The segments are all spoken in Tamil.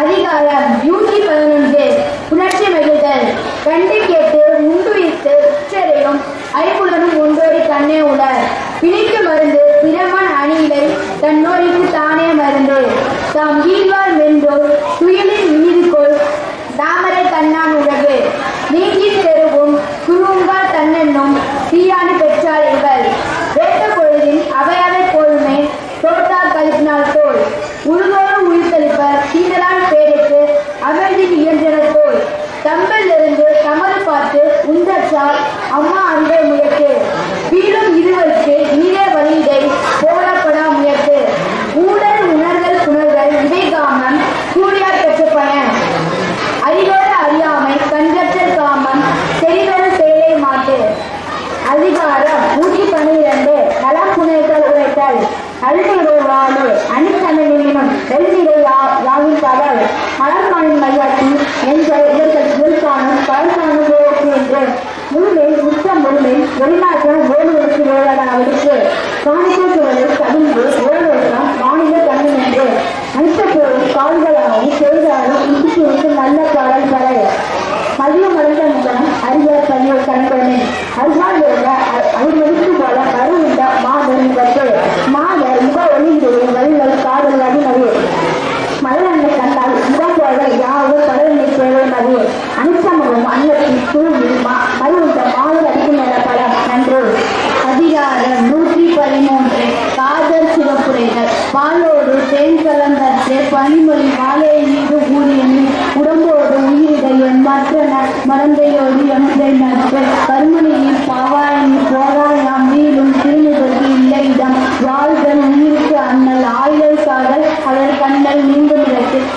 அதிகாரம் நூற்றி பதினொன்று. உணர்ச்சி மெழுதல் கண்டு கேட்டு முன்குவித்து உச்சரையும் ஐப்புலனும் ஒன்றோடி தன்னே உலர். பிணிக்கு மருந்து திறமன் அணியிலை தன்னோருக்கு தானே மருந்து. தாம் ஈழ்வார் மென்றோர் துயிலின் அழைத்தார் அம்மா அன்பை அரிய பள்ளி கண்பணி அதுதான் அவங்க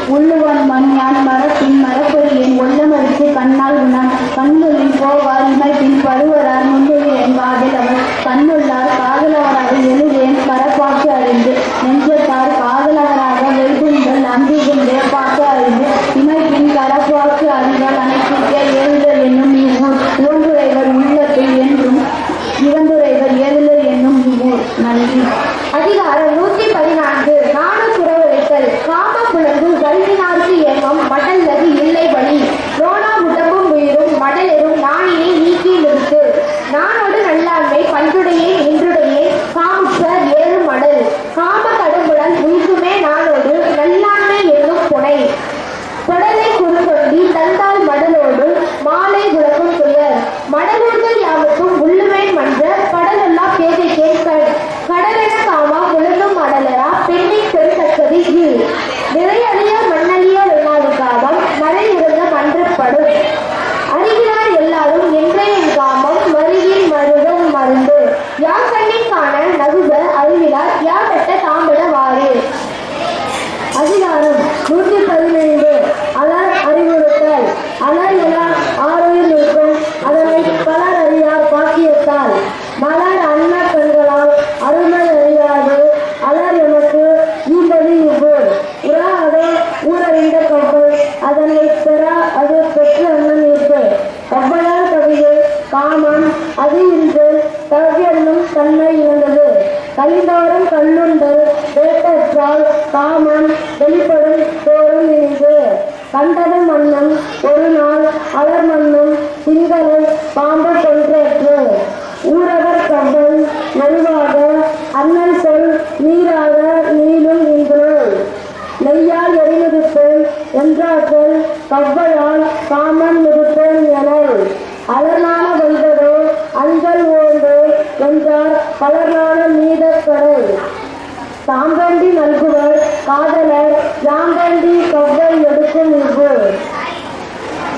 உள்ளுவன் மண்யான் மரத்தின் மர அலர்கலா ஆரோவில் இருக்கும். அதனை பலர் அறியார் பாக்கியத்தால். மலர் அண்ண கண்களால் அருமை அறியாது. அலர் எனக்கு ஈம்பது உரா அதை ஊரறிந்த கப்பல். அதனை பெறா அது பெற்று அண்ணன் இருப்பு கப்பலால் கவிதை காமம் அது இன்று தவியன்னும் தன்மை இருந்தது கலிந்தோறும் கல்லுண்டல் வேட்டற்றால் காமம் வெளிப்படும் தோறும் இருந்து கண்ட குன்றாக்கள் கவ்வலால் காமன் முடுத்தோம் என அலர்நாம வந்ததோ அஞ்சல் ஓந்தோ என்றார் பலர்நான மீதக்கடை தாம்பண்டி நல்குவர் காதலர் ஜாம்பண்டி கவ்வை எடுக்கும் இவ்வு.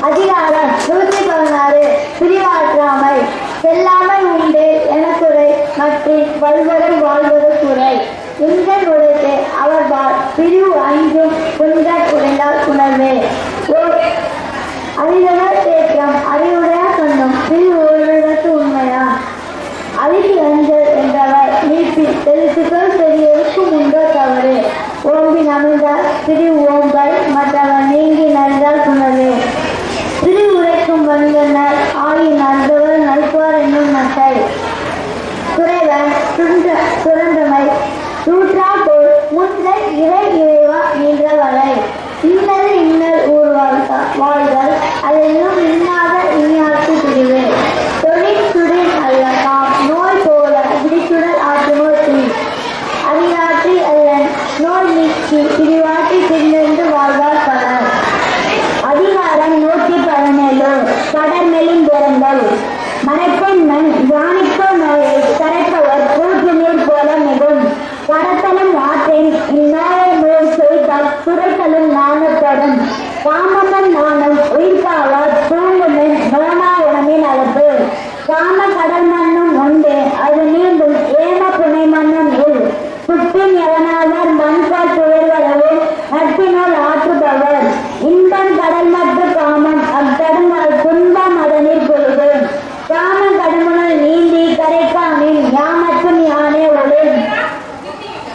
அதிகாரம் நூற்றி பதினாறு பிரிவாற்றாமை செல்லாமல் உண்டு எனக்குறை மற்றும் வல்வரை வாழ்வது குறை எங்களுடைய அவர்பால் பிரிவு ஐந்தும் புனிதர் உடைந்தால் உணர்வே அறிவுடன் தேற்றம். அறிவுடைய சொன்னும் பிரிவு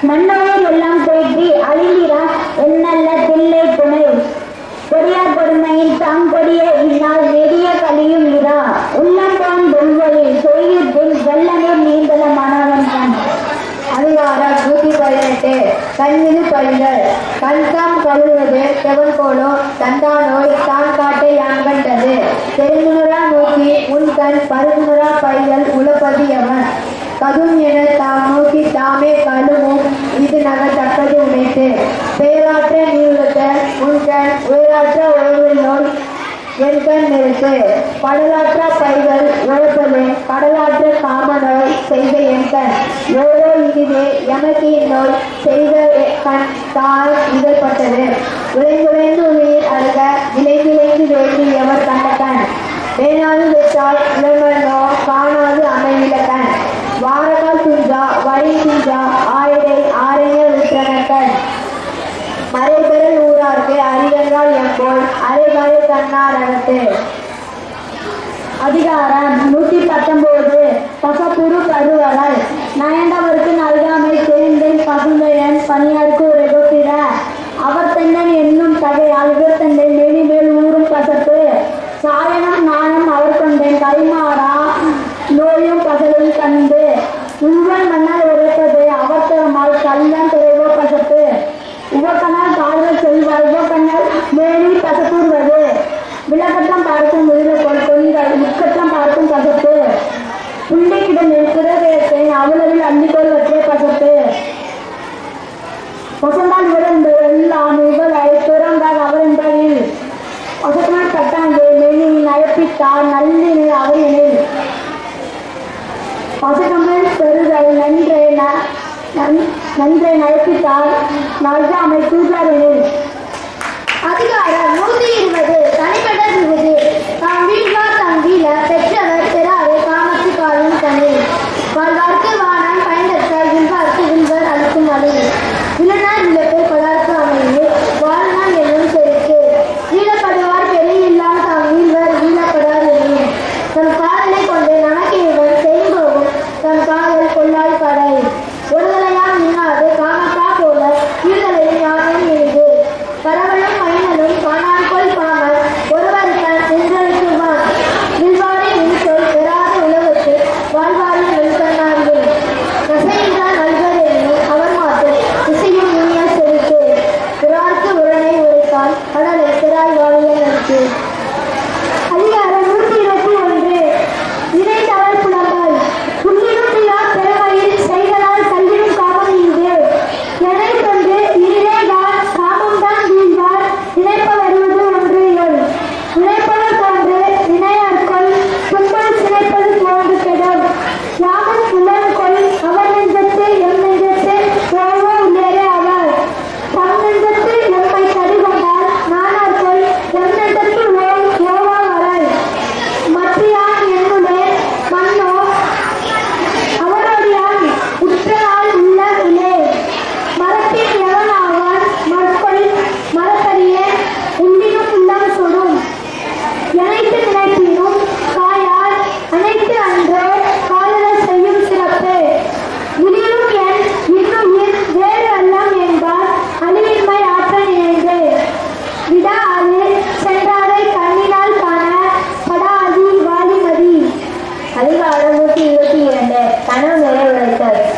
மன்னவர் எல்லாம் பேட்டி அழிந்திரா என்னல்ல தில்லை துணை கொடியா கொடுமையின் தாங்கொடிய இன்னால் நெடிய கலியும் இரா உள்ளம்தான் தொங்கொழி சொய்யத்தில் வெள்ளநீர் நீந்தலமானவன் தான். அதிகாரம் நூத்தி பதினெட்டு கண்மீது பழிகள் கண்காம் கழுவது செவன்கோலோ தந்தானோய் தான் காட்டை யான் கண்டது பெருமுனரா நோக்கி உன் கண் பருமுனரா பழிகள் உளப்பதியவன் கதும் என தாம் நோக்கி தாமே கழுவும் நகத்தக்கது உடைத்து பேராற்ற நீளத்த உன்கண் உயராற்ற உயர்வில் நோய் என் கண் நிறுத்து கடலாற்ற பைகள் உழைப்பது கடலாற்ற காமநோய் செய்த என் கண் ஏதோ இதுவே எமக்கு இந்நோய் செய்த கண் தாய் இதழ்பட்டது. விளைந்துளைந்து உயிர் அருக விளைந்திளைந்து வேண்டி எவர் கண்ட கண். வேணாது வெற்றால் இளமனோ காணாது அமைவில கண். வாரகால் துஞ்சா வழி துஞ்சா அரைமறை அதிகாரம் நூத்தி பத்தொன்பது. பசப்புரு கருவரல் நயந்தவருக்கு நல்காமை தேர்ந்தென் பசுந்தையன் பணியாருக்கு நன்றை நடத்தித்தால் நல்காமை தூதாரெனில் அதிகாரம்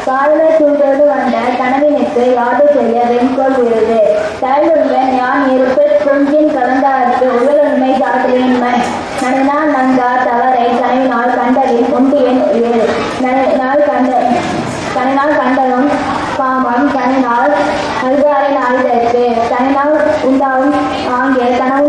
நிறைவுரைத்தல் காதலர் சூழோடு வந்த கனவினுக்கு யாது செய்ய வெண்கோள் விருது தழுவுடன் யான் இருப்பு குஞ்சின் கலந்தாருக்கு உடலுண்மை சாத்திரியின்மை நனினா நங்கா தவறை கனவினால் கண்டலின் உண்டியன் உயிர். நனினால் கண்ட கனினால் கண்டலும் காமம் கனினால் அல்காரின் ஆயுதற்கு கனினால் உண்டாகும் ஆங்கே கனவு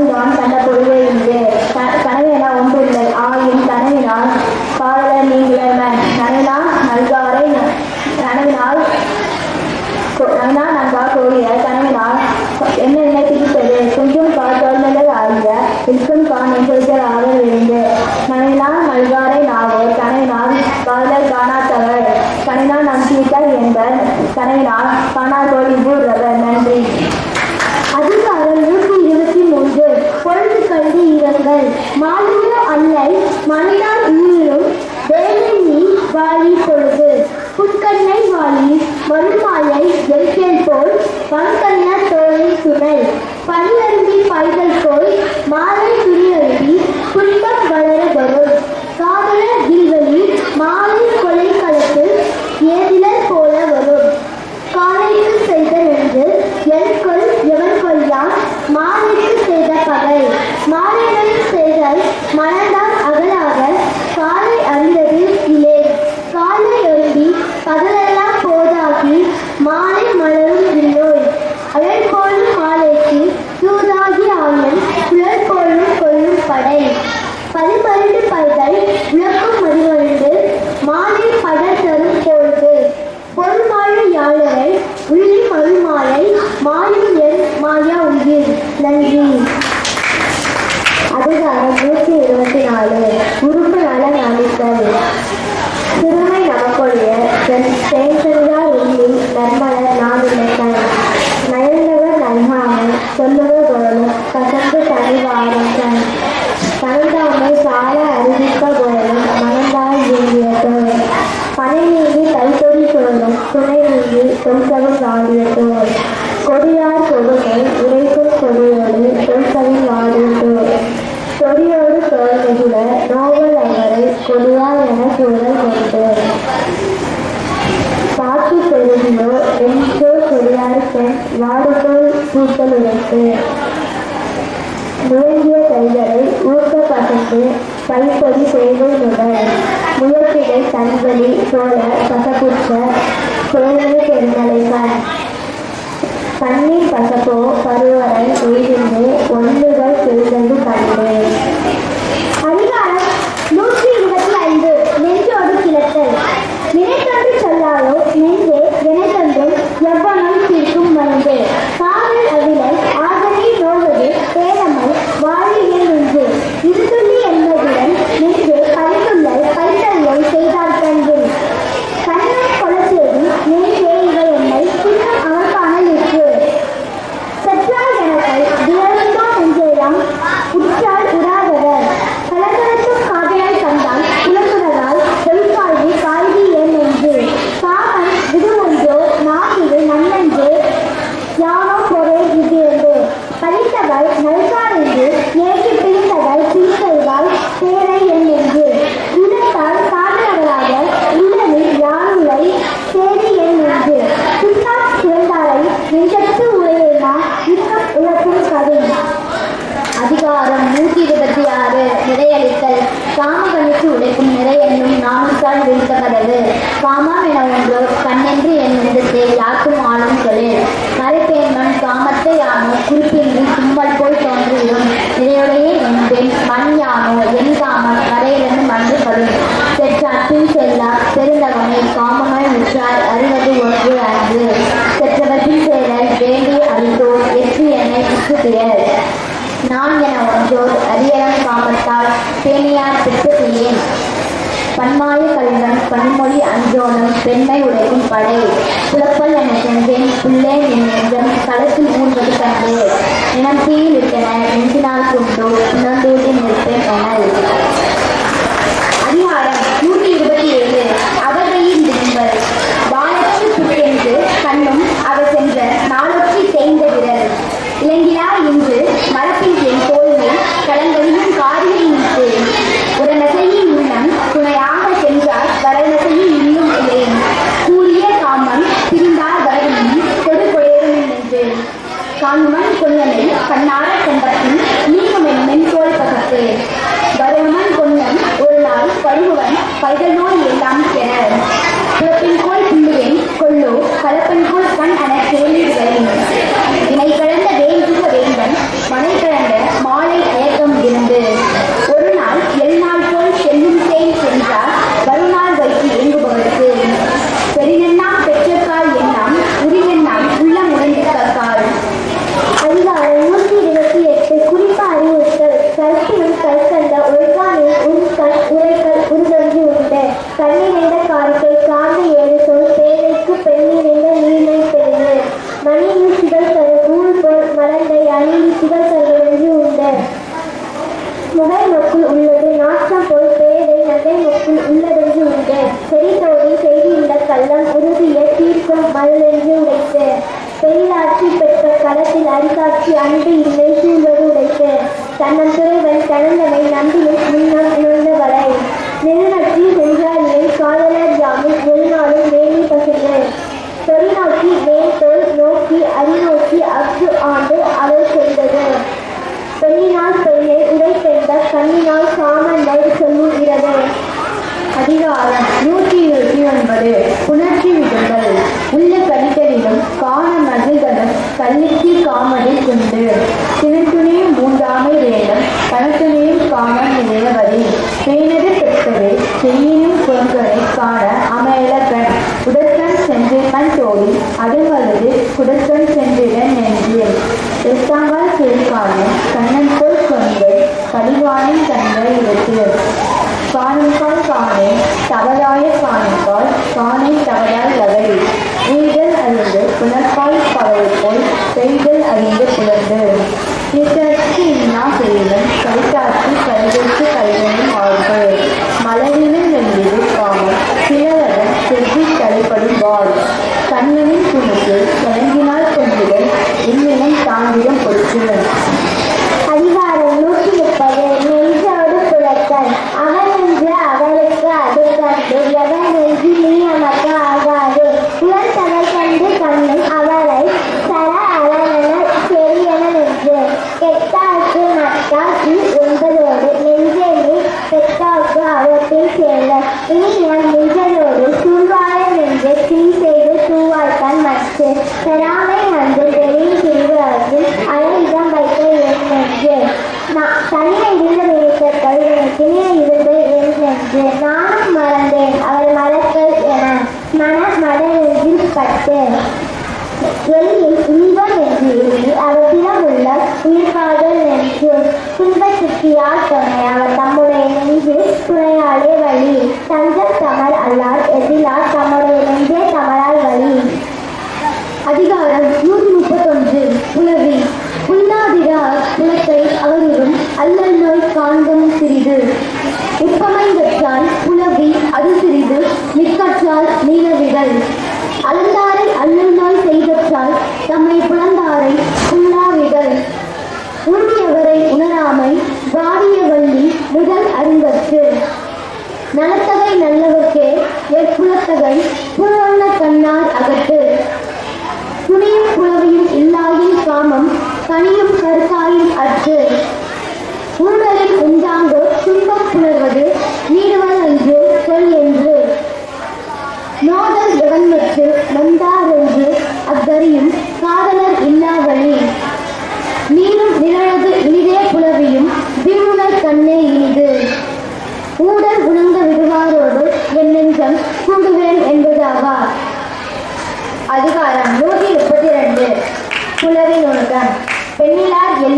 இருக்கும் கான் எங்களுக்கு ஆதல் இருந்து நாவோர் காதல் காணாத்தவர் கனினால் நம்பிக்கை என்பர் கனவினால் காணாதோல் இவ்வூர்றவர் Then I am a Korean, then staying the ಕೂದಲು ಇರುತ್ತೆ நுழைந்திய கைகளை ஊக்கப்படுத்து பல்பொதி செய்வதுடன் முயற்சிகள் தன்பலி சோழ பசப்புற்ற குழந்தை பெருந்தலைவர் தண்ணீர் பசப்போ பருவரை உயிரிந்து ஒன்று இருக்கும் நிறை என்னும் நான்கால் விரித்த கதவு காமம் என ஒன்று கண்ணென்று என்னிடத்தை யாக்கும் ஆளும் தொழில் மறைப்பேன் காமத்தை ஆணும் குறிப்பிட்ட வெண்மை உடைக்கும் படை. பிறப்பல் என சென்றேன். பிள்ளை என் நெஞ்சம் களத்தில் ஊன்றது கண்டு. இனம் கல்லிக்கு துண்டு உண்டு மூன்றாமை வேதம் கணத்துணையும் காமம் நிறையவதி பேனது பெற்றவை செய்யினும் குரங்களை காண அமையலகன் உடற்கண் சென்று தோழி தோழி அதுவல்லது குடற்கண் சென்றிட நெஞ்சு எட்டாங்கால் செருக்கான கண்ணன் போல் கொண்டு கடிவானின் கண்கள் இருக்கு காணுங்கால் காணே தவறாய காணுங்கால் காணை தவறாய் வாழ் கண்ணனின் துணுக்கு தொடங்கினால் கொண்டுகள் என்னிடம் தாங்கிடம் பொறுத்து நான் தனியை இருந்த நினைத்த கவிதத்திலே இருந்து என் நானும் மறந்தேன் அவள் மறக்கல் என மன மடநெஞ்சில் பட்டு வெளியில் இன்பம் என்று எழுதி அவற்றிடமுள்ள உயிர்காதல் நெஞ்சு துன்பச்சுத்தியார் துணை அவர் தம்முடைய நெஞ்சு துணையாலே வழி. தஞ்சம் தமர் அல்லார் எதிலார் தம்முடைய நெஞ்சே தமிழால் வழி அதிகாரம் நூற்றி முப்பத்தொன்று புலவி புல்லாதிரார் புலத்தை அவரும் அல்லல் நோய் காண்பம் சிறிது. உப்பமை புலவி அது சிறிது நிற்கற்றால் நீலவிகள் அலந்தாரை அல்லல் செய்தற்றால் தம்மை புலந்தாரை புல்லாவிகள். உருவியவரை உணராமை வாடிய வள்ளி முதல் அறிந்தற்கு நலத்தகை நல்லவர்க்கே எற்புலத்தகை புலவண்ண கண்ணார் அகட்டு துணியும் புலவியும் இல்லாயின் காமம் கனியும் எவன்மற்று நந்தார் என்று அக்கரியும்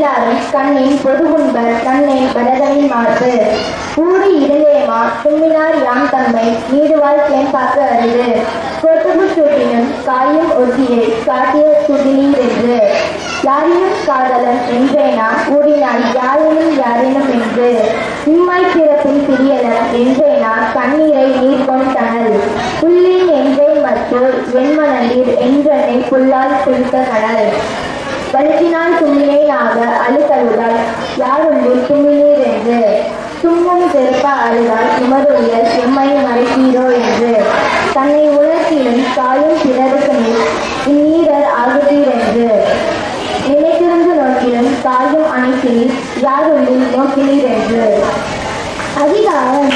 பெண்ணிலார் எல்லாரும் கண்ணின் பொதுகுன்பர் கண்ணின் பரதவின் மார்பு ஊடி இடலேமா தும்மினார் யாம் தம்மை நீடுவாய் தேம்பாக்கு அரிது. கொட்டுபு சூட்டினும் காயும் ஒட்டியை காட்டிய சுடினீர் என்று யாரினும் காதலன் என்றேனா ஊடினால் யாரினும் யாரினும் என்று. இம்மாய் பிறப்பின் பிரியலன் என்றேனா கண்ணீரை நீர் கொண்டனல் புள்ளின் என்றே மற்றோர் வெண்மணலீர் என்றனை புல்லால் குளித்த கடல். வழுக்கினால் தும்மினேனாக அழுத்தழுதால் யாருண்டு தும்மினீர் என்று தும்மும் திருப்ப அழுதால் உமருடைய எம்மை மறைத்தீரோ என்று. தன்னை உலர்த்திலும் காயும் பிறருக்கு நீர் இந்நீரர் ஆகுதீர் என்று நினைத்திருந்து நோக்கிலும் காயும் அணைக்கிறீர் யாருள்ளும் நோக்கினீர் என்று அதிகாரம்